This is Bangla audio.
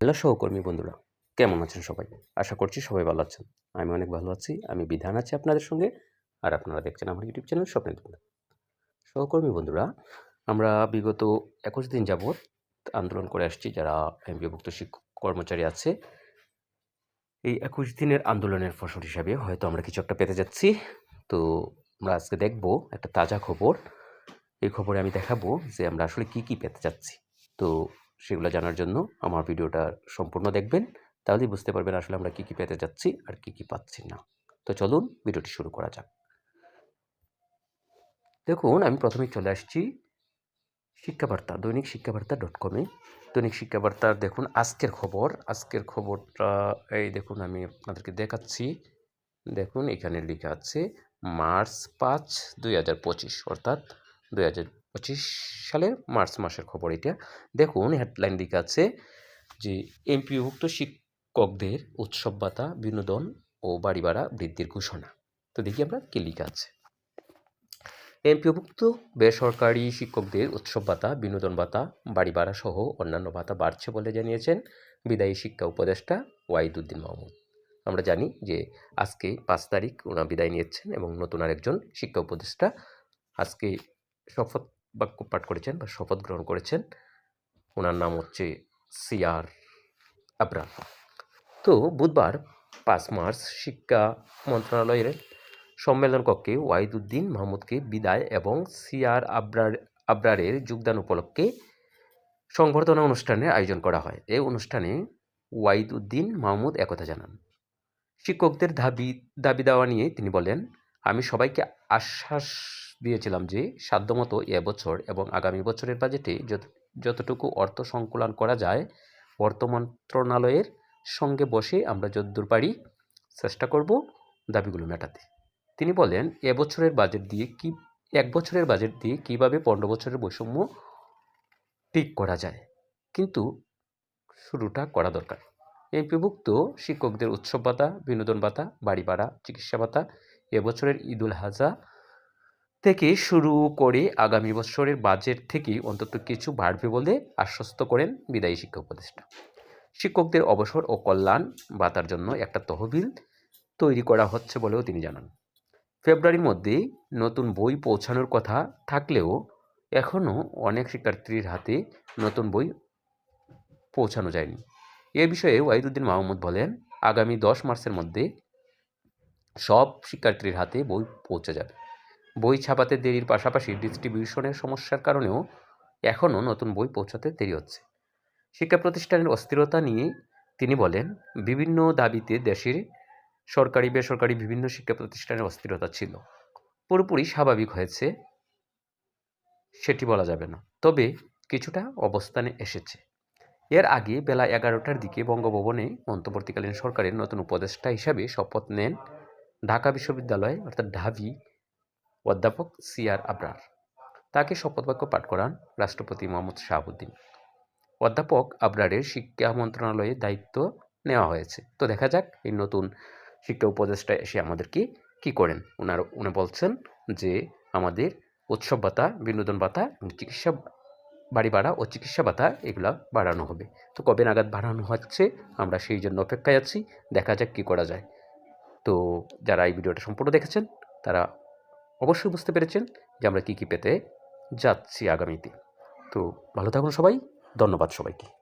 হ্যালো সহকর্মী বন্ধুরা, কেমন আছেন সবাই? আশা করছি সবাই ভালো আছেন। আমি অনেক ভালো আছি, আমি বিধান আছি আপনাদের সঙ্গে, আর আপনারা দেখছেন আমার ইউটিউব চ্যানেল স্বপ্নের সহকর্মী বন্ধুরা, আমরা বিগত একুশ দিন যাবৎ আন্দোলন করে আসছি, যারা এমপিওভুক্ত শিক্ষক কর্মচারী আছে। এই একুশ দিনের আন্দোলনের ফসল হিসাবে হয়তো আমরা কিছু একটা পেতে যাচ্ছি। তো আমরা আজকে দেখব একটা তাজা খবর। এই খবরে আমি দেখাবো যে আমরা আসলে কি কি পেতে যাচ্ছি। তো সেগুলো জানার জন্য আমার ভিডিওটা সম্পূর্ণ দেখবেন। তাহলেই বুঝতে পারবেন আসলে আমরা কী কী পেতে যাচ্ছি আর কি কি পাচ্ছি না। তো চলুন ভিডিওটি শুরু করা যাক। দেখুন, আমি প্রথমে চলে আসছি শিক্ষাবার্তা, দৈনিক শিক্ষাবার্তা ডট কমে দৈনিক শিক্ষাবার্তার দেখুন, আজকের খবর। আজকের খবরটা, এই দেখুন, আমি আপনাদেরকে দেখাচ্ছি। দেখুন, এখানে লেখা আছে, মার্চ পাঁচ, দুই হাজার পঁচিশ, অর্থাৎ দুই হাজার পঁচিশ সালের মার্চ মাসের খবর এটা। দেখুন হেডলাইন দিকে আছে যে এমপিভুক্ত শিক্ষকদের উৎসব ভাতা, বিনোদন ও বাড়ি ভাড়া বৃদ্ধির ঘোষণা। তো দেখি আমরা কি লেখা আছে। এমপিভুক্ত বেসরকারি শিক্ষকদের উৎসব ভাতা, বিনোদন ভাতা বাড়ি ভাড়া সহ অন্যান্য ভাতা বাড়ছে বলে জানিয়েছেন বিদায়ী শিক্ষা উপদেষ্টা ওয়াইদুদ্দিন মাহমুদ। আমরা জানি যে, আজকে পাঁচ তারিখ ওনা বিদায় নিয়েছেন এবং নতুন আরেকজন শিক্ষা উপদেষ্টা আজকে শপথ বাক্য পাঠ করেছেন বা শপথ গ্রহণ করেছেন। ওনার নাম হচ্ছে সিআর আবরার। তো বুধবার পাঁচ মার্চ শিক্ষা মন্ত্রণালয়ের সম্মেলন কক্ষে ওয়াহিদুদ্দিন মাহমুদকে বিদায় এবং সিআর আবরার, আবরারের যোগদান উপলক্ষে সংবর্ধনা অনুষ্ঠানের আয়োজন করা হয়। এই অনুষ্ঠানে ওয়াহিদুদ্দিন মাহমুদ একথা জানান। শিক্ষকদের দাবি দাবি দেওয়া নিয়ে তিনি বলেন আমি সবাইকে আশ্বাস দিয়েছিলাম যে সাধ্যমতো এবছর এবং আগামী বছরের বাজেটে যত, যতটুকু অর্থ সংকুলন করা যায় অর্থ মন্ত্রণালয়ের সঙ্গে বসে আমরা যদ্দূর পারি চেষ্টা করব দাবিগুলো মেটাতে। তিনি বলেন এবছরের বাজেট দিয়ে কি, এক বছরের বাজেট দিয়ে কীভাবে পনেরো বছরের বৈষম্য ঠিক করা যায়? কিন্তু শুরুটা করা দরকার। এমপিভুক্ত শিক্ষকদের উৎসব ভাতা, বিনোদন ভাতা, বাড়ি ভাড়া, চিকিৎসা ভাতা এবছরের ঈদুল হাজা থেকে শুরু করে আগামী বছরের বাজেট থেকে অন্তত কিছু বাড়বে বলে আশ্বস্ত করেন বিদায়ী শিক্ষা উপদেষ্টা। শিক্ষকদের অবসর ও কল্যাণ ভাতার জন্য একটা তহবিল তৈরি করা হচ্ছে বলেও তিনি জানান। ফেব্রুয়ারির মধ্যে নতুন বই পৌঁছানোর কথা থাকলেও এখনও অনেক শিক্ষার্থীর হাতে নতুন বই পৌঁছানো যায়নি। এ বিষয়ে ওয়াহিদুদ্দিন মাহমুদ বলেন, আগামী দশ মার্চের মধ্যে সব শিক্ষার্থীর হাতে বই পৌঁছে যাবে। বই ছাপাতে দেরির পাশাপাশি ডিস্ট্রিবিউশনের সমস্যার কারণেও এখনও নতুন বই পৌঁছাতে দেরি হচ্ছে। শিক্ষা প্রতিষ্ঠানের অস্থিরতা নিয়ে তিনি বলেন, বিভিন্ন দাবিতে দেশের সরকারি, বেসরকারি বিভিন্ন শিক্ষা প্রতিষ্ঠানের অস্থিরতা ছিল। পুরোপুরি স্বাভাবিক হয়েছে, সেটি বলা যাবে না। তবে কিছুটা অবস্থানে এসেছে। এর আগে বেলা এগারোটার দিকে বঙ্গভবনে অন্তর্বর্তীকালীন সরকারের নতুন উপদেষ্টা হিসাবে শপথ নেন ঢাকা বিশ্ববিদ্যালয়, অর্থাৎ ঢাবি, অধ্যাপক সি আর আবরার। তাকে শপথবাক্য পাঠ করান রাষ্ট্রপতি মোহাম্মদ শাহাবুদ্দিন। অধ্যাপক আবরারের শিক্ষা মন্ত্রণালয়ে দায়িত্ব নেওয়া হয়েছে। তো দেখা যাক এই নতুন শিক্ষা উপদেষ্টা এসে আমাদেরকে কি করেন? ওনার উনি বলছেন যে আমাদের উৎসব ভাতা, বিনোদন ভাতা চিকিৎসা বাড়ি ভাড়া ও চিকিৎসা ভাতা এগুলা বাড়ানো হবে। তো কবে নাগাদ বাড়ানো হচ্ছে আমরা সেই জন্য অপেক্ষায় আছি। দেখা যাক কী করা যায়। তো যারা এই ভিডিওটা সম্পূর্ণ দেখেছেন, তারা অবশ্যই বুঝতে পেরেছেন যে আমরা কী কী পেতে যাচ্ছি আগামীতে। তো ভালো থাকুন সবাই, ধন্যবাদ সবাইকে।